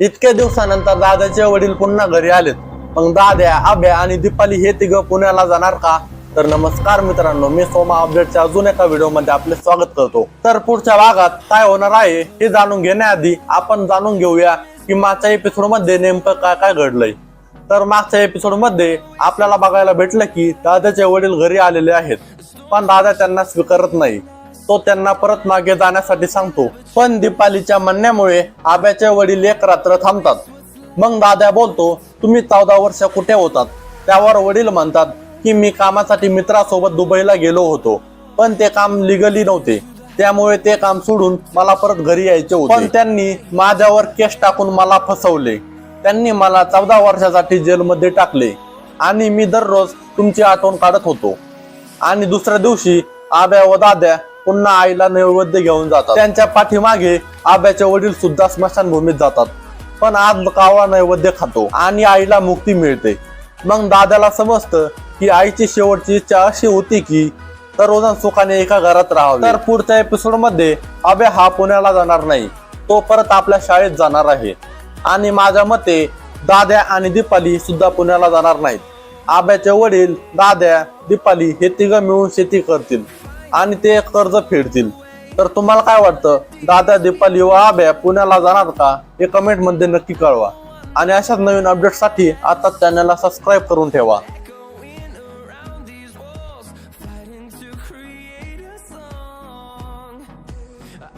इतक्या दिवसानंतर दादाचे वडील पुन्हा घरी आलेत. मग दाद्या आभ्या आणि दीपाली हे तिघं पुण्याला जाणार का? तर नमस्कार मित्रांनो मी सोमा अपडेटच्या अजून एका व्हिडिओमध्ये आपले स्वागत करतो. तर पुढच्या भागात काय होणार आहे हे जाणून घेण्याआधी आपण जाणून घेऊया की मागच्या एपिसोडमध्ये नेमकं काय काय घडलंय. तर मागच्या एपिसोडमध्ये आपल्याला बघायला भेटलं की दादाचे वडील घरी आलेले आहेत पण दादा त्यांना स्वीकारत नाही. तो त्यांना परत मागे जाण्यासाठी सांगतो. पण दीपालीच्या म्हणण्यामुळे आब्याचे वडील एक रात्र थांबतात. मग दादा बोलतो तुम्ही चौदा वर्ष कुठे होतात? त्यावर वडील म्हणतात की मी कामासाठी मित्रासोबत दुबईला गेलो होतो. पण ते काम लिगली नव्हते. त्यामुळे ते काम सोडून मला परत घरी यायचे होते. पण त्यांनी माझ्यावर केस टाकून मला फसवले. त्यांनी मला चौदा वर्षासाठी जेलमध्ये टाकले. आणि मी दररोज तुमची आठवण काढत होतो. आणि दुसऱ्या दिवशी आब्या व दाद्या पुन्हा आईला नैवेद्य घेऊन जातात. त्यांच्या पाठीमागे आब्याचे वडील सुद्धा स्मशानभूमीत जातात. पण आज कावळा नैवेद्य खातो आणि आईला मुक्ती मिळते. मग दादाला समजतं की आईची शेवटची इच्छा अशी होती की सर्वजण सुखाने एका घरात राहावं. तर पुढच्या एपिसोडमध्ये अभय हा पुण्याला जाणार नाही. तो परत आपल्या शाळेत जाणार आहे. आणि माझ्या मते दाद्या आणि दीपाली सुद्धा पुण्याला जाणार नाहीत. आब्याचे वडील दाद्या दीपाली हे तिघं मिळून शेती करतील. आणि ते कर्ज फेडतील. तर तुम्हाला काय वाटतं? दादा दीपाली व आब्या पुण्याला जाणार का? हे कमेंटमध्ये नक्की कळवा. आणि अशाच नवीन अपडेटसाठी आता चॅनलला सबस्क्राईब करून ठेवा.